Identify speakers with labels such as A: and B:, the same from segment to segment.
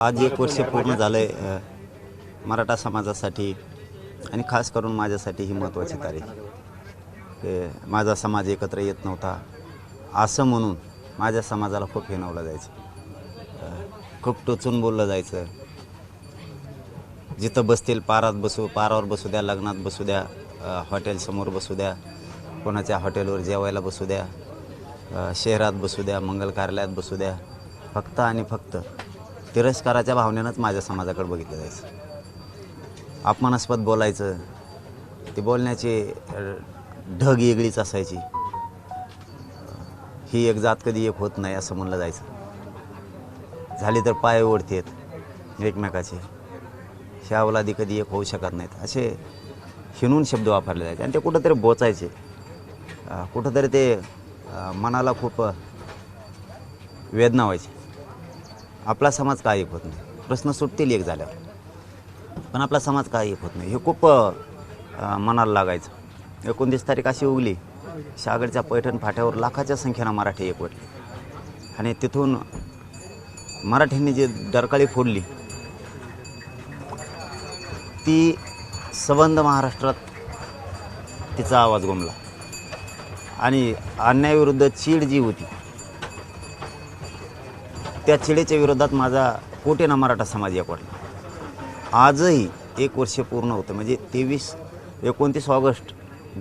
A: आज एक वर्ष पूर्ण झालं आहे मराठा समाजासाठी आणि खास करून माझ्यासाठी ही महत्त्वाची तारीख. माझा समाज एकत्र येत नव्हता असं म्हणून माझ्या समाजाला खूप हिनवलं जायचं. खूप टोचून बोललं जायचं. जिथं बसतील पारात बसू पारावर बसू द्या लग्नात बसू द्या हॉटेलसमोर बसू द्या कोणाच्या हॉटेलवर जेवायला बसू द्या शहरात बसू द्या मंगल कार्यालयात बसू द्या फक्त आणि फक्त तिरस्काराच्या भावनेनंच माझ्या समाजाकडे बघितलं जायचं. अपमानास्पद बोलायचं ते बोलण्याची ढग वेगळीच असायची. ही एक जात कधी एक होत नाही असं म्हणलं जायचं. झाली तर पाय ओढतेत एकमेकाचे. ह्या अवलादी कधी एक होऊ शकत नाहीत. असे हिनून शब्द वापरले जायचे आणि ते कुठंतरी बोचायचे. कुठंतरी ते मनाला खूप वेदना व्हायची. आपला समाज का एक होत नाही. प्रश्न सुटतील एक झाल्यावर. पण आपला समाज का एक होत नाही. हे खूप मनाला लागायचं. एकोणतीस तारीख अशी उगली. शागडच्या पैठण फाट्यावर लाखाच्या संख्येनं मराठी एकवटले. आणि तिथून मराठ्यांनी जी डरकाळी फोडली ती संबंध महाराष्ट्रात तिचा आवाज घुमला आणि अन्यायाविरुद्ध चीड जी होती त्या चिडेच्या विरोधात माझा कोटेना मराठा समाज एकवटला आजही एक वर्ष पूर्ण होतं. म्हणजे तेवीस एकोणतीस ऑगस्ट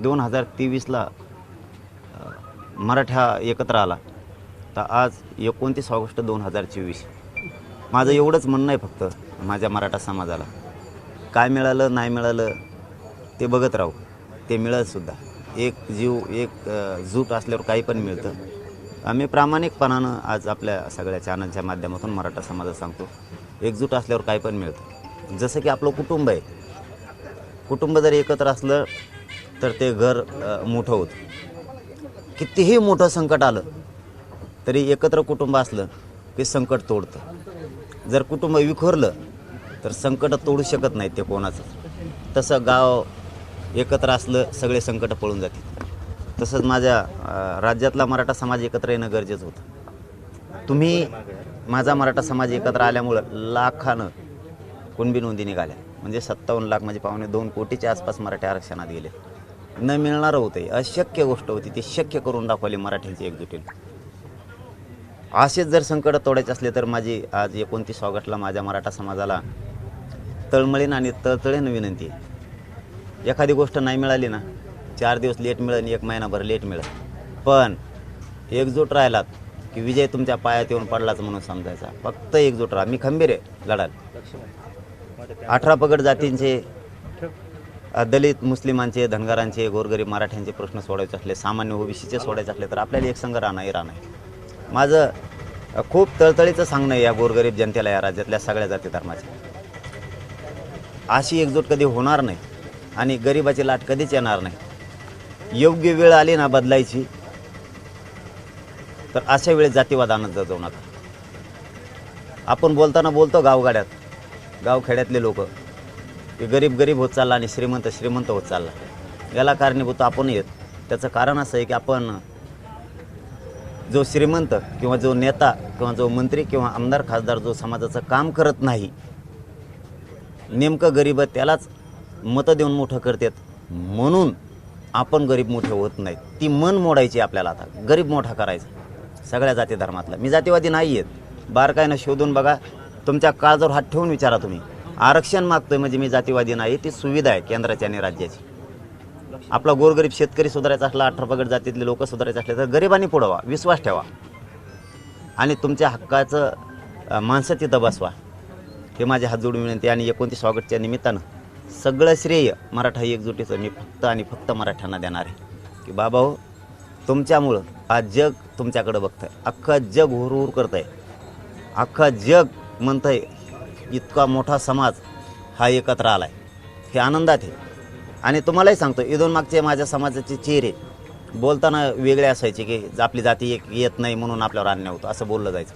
A: दोन हजार तेवीसला मराठा एकत्र आला. तर आज एकोणतीस ऑगस्ट दोन हजार चोवीस. माझं एवढंच म्हणणं आहे फक्त माझ्या मराठा समाजाला. काय मिळालं नाही मिळालं ते बघत राहू. ते मिळतसुद्धा एक जीव एक जूट असल्यावर काही पण मिळतं. आम्ही प्रामाणिकपणानं आज आपल्या सगळ्या चॅनलच्या माध्यमातून मराठा समाजात सांगतो. एकजूट असल्यावर काही पण मिळतं. जसं की आपलं कुटुंब आहे. कुटुंब जर एकत्र असलं तर ते घर मोठं होतं. कितीही मोठं संकट आलं तरी एकत्र कुटुंब असलं की संकट तोडतं. जर कुटुंब विखुरलं तर संकट तोडू शकत नाहीत ते कोणाचं. तसं गाव एकत्र असलं सगळे संकट पळून जातील. तसंच माझ्या राज्यातला मराठा समाज एकत्र येणं गरजेचं होतं. तुम्ही माझा मराठा समाज एकत्र आल्यामुळं लाखानं कुणबी नोंदी निघाल्या. म्हणजे सत्तावन्न लाख म्हणजे पावणे दोन कोटीच्या आसपास मराठी आरक्षणात गेले. न मिळणारं होतं अशक्य गोष्ट होती ती शक्य करून दाखवली मराठ्यांची एकजुटीनं. असेच जर संकट तोडायचे असले तर माझी आज एकोणतीस ऑगस्टला माझ्या मराठा समाजाला तळमळीन आणि तळतळीनं विनंती एखादी गोष्ट नाही मिळाली ना चार दिवस लेट मिळेल एक महिनाभर लेट मिळेल पण एकजूट राहिलात की विजय तुमच्या पायात येऊन पडलाच म्हणून समजायचा. फक्त एकजूट राहा. मी खंबीर आहे लढाल अठरा पगड जातींचे दलित मुस्लिमांचे धनगरांचे गोरगरीब मराठ्यांचे प्रश्न सोडायचे असले सामान्य ओबीसीचे सोडायचे असले तर आपल्याला एक संघ राहणं हे राहणं आहे. माझं खूप तळतळीचं सांगणं या गोरगरीब जनतेला या राज्यातल्या सगळ्या जाती धर्माच्या अशी एकजूट कधी होणार नाही आणि गरिबाची लाट कधीच येणार नाही. योग्य वेळ आली ना बदलायची तर अशा वेळेस जातीवाद आणत जाऊ नका आपण बोलताना बोलतो गावगाड्यात गावखेड्यातले लोक की गरीब गरीब होत चालला आणि श्रीमंत श्रीमंत होत चालला. याला कारणीभूत आपण येत त्याचं कारण असं आहे की आपण जो श्रीमंत किंवा जो नेता किंवा जो मंत्री किंवा आमदार खासदार जो समाजाचं काम करत नाही नेमकं गरीब त्यालाच मतं देऊन मोठं करतात. म्हणून आपण गरीब मोठे होत नाहीत. ती मन मोडायची आपल्याला आता. गरीब मोठा करायचा. सगळ्या जाती धर्मातला. मी जातीवादी नाही आहेत बारकाईनं शोधून बघा. तुमच्या काळजावर हात ठेवून विचारा तुम्ही. आरक्षण मागतोय म्हणजे मी जातीवादी नाही ती सुविधा आहे केंद्राची आणि राज्याची. आपला गोरगरीब शेतकरी सुधारायचा असला अठरा पगड जातीतले लोक सुधारायचे असले तर गरिबांनी पुढवा विश्वास ठेवा. आणि तुमच्या हक्काचं माणसं तिथं बसवा. हे माझे हात जोडून विनंती आणि एकोणतीस ऑगस्टच्या निमित्तानं सगळं श्रेय मराठा एकजुटीचं मी फक्त आणि फक्त मराठ्यांना देणार आहे. की बाबा हो तुमच्यामुळं आज जग तुमच्याकडं बघतं आहे अख्खं जग हुरहुर करतं आहे अख्खं जग म्हणतं आहे इतका मोठा समाज हा एकत्र आला आहे हे आनंदात आहे. आणि तुम्हालाही सांगतो इथून मागचे माझ्या समाजाचे चेहरे बोलताना वेगळे असायचे की आपली जाती एक येत नाही म्हणून आपल्यावर अन्याय होतो असं बोललं जायचं.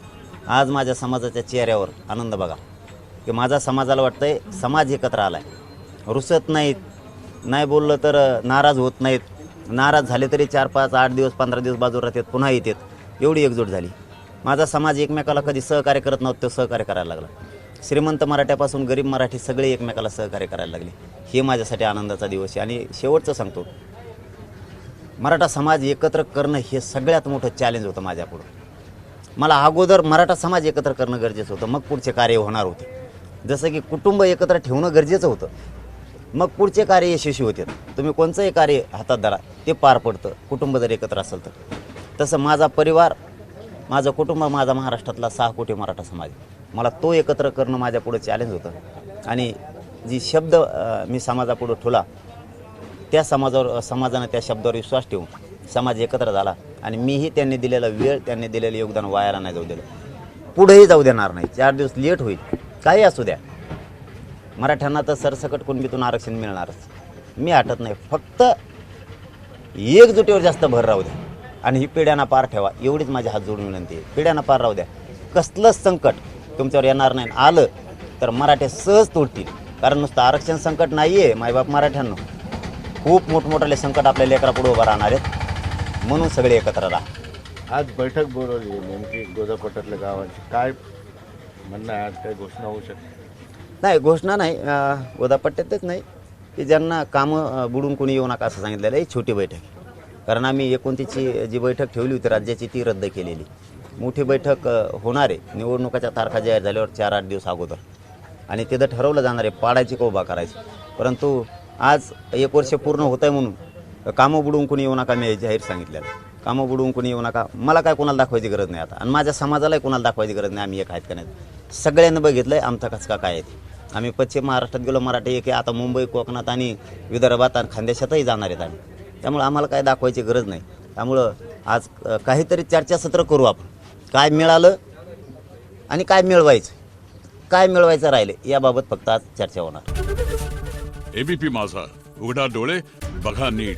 A: आज माझ्या समाजाच्या चेहऱ्यावर आनंद बघा. की माझा समाजाला वाटतंय समाज एकत्र आला आहे रुसत नाहीत. नाही बोललं तर नाराज होत नाहीत. नाराज झाले तरी चार पाच आठ दिवस पंधरा दिवस बाजूला राहतात पुन्हा येतात. एवढी एकजूट झाली. माझा समाज एकमेकाला कधी सहकार्य करत नव्हतं तो सहकार्य करायला लागला. श्रीमंत मराठ्यापासून गरीब मराठी सगळे एकमेकाला सहकार्य करायला लागले. हे माझ्यासाठी आनंदाचा दिवस आहे. आणि शेवटचं सांगतो मराठा समाज एकत्र करणं हे सगळ्यात मोठं चॅलेंज होतं माझ्यापुढं. मला अगोदर मराठा समाज एकत्र करणं गरजेचं होतं. मग पुढचे कार्य होणार होते. जसं की कुटुंब एकत्र ठेवणं गरजेचं होतं. मग पुढचे कार्य यशस्वी होते तुम्ही कोणचंही कार्य हातात धरा ते पार पडतं. कुटुंब जर एकत्र असेल तर. तसं माझा परिवार माझं कुटुंब माझा महाराष्ट्रातला सहा कोटी मराठा समाज मला तो एकत्र करणं माझ्यापुढं चॅलेंज होतं. आणि जी शब्द मी समाजापुढं ठेवला त्या समाजावर समाजानं त्या शब्दावर विश्वास ठेवून समाज एकत्र झाला आणि मीही त्यांनी दिलेला वेळ त्यांनी दिलेलं योगदान वायाला नाही जाऊ दिलं. पुढेही जाऊ देणार नाही. चार दिवस लेट होईल. काही असू द्या. मराठ्यांना तर सरसकट कुणबीतून आरक्षण मिळणारच. मी हटत नाही. फक्त एकजुटीवर जास्त भर राहू द्या. आणि ही पिढ्यांना पार ठेवा. एवढीच माझी हात जोडून विनंती आहे. पिढ्यांना पार राहू द्या. कसलंच संकट तुमच्यावर येणार नाही. आलं तर मराठे सहज तोडतील. कारण नुसतं आरक्षण संकट नाही आहे मायबाप मराठ्यांना. खूप मोठमोठाले संकट आपल्या लेकरापुढे उभं राहणार आहेत. म्हणून सगळे एकत्र राहा.
B: आज बैठक बोलवली नेमकी गोदापटातल्या गावांची. काय म्हणणं आहे? आज काय घोषणा होऊ शकते.
A: नाही घोषणा नाही. गोदापट्ट्यातच नाही की ज्यांना कामं बुडून कोणी येऊ नका असं सांगितलेलं आहे. छोटी बैठक. कारण आम्ही एकोणतीसची जी बैठक ठेवली होती राज्याची ती रद्द केलेली. मोठी बैठक होणार आहे. निवडणुकाच्या तारखा जाहीर झाल्यावर चार आठ दिवस अगोदर. आणि तिथं ठरवलं जाणार आहे पाडायची का उभा करायची. परंतु आज एक वर्ष पूर्ण होत आहे म्हणून कामं बुडवून कोणी येऊ नका मी जाहीर सांगितलेलं कामं बुडवून कोणी येऊ नका. मला काय कोणाला दाखवायची गरज नाही आता. आणि माझ्या समाजालाही कोणाला दाखवायची गरज नाही. आम्ही एक आहेत का नाही? सगळ्यांनी बघितलं आहे आमचा कचका काय आहे ते. आम्ही पश्चिम महाराष्ट्रात गेलो मराठी एक आहे. आता मुंबई कोकणात आणि विदर्भात आणि खानदेशातही जाणार आहेत आम्ही. त्यामुळं आम्हाला काय दाखवायची गरज नाही. त्यामुळं आज काहीतरी चर्चासत्र करू आपण. काय मिळालं आणि काय मिळवायचं? काय मिळवायचं राहिले? याबाबत फक्त आज चर्चा होणार.
C: एबीपी माझा. उघडा डोळे बघा नीट.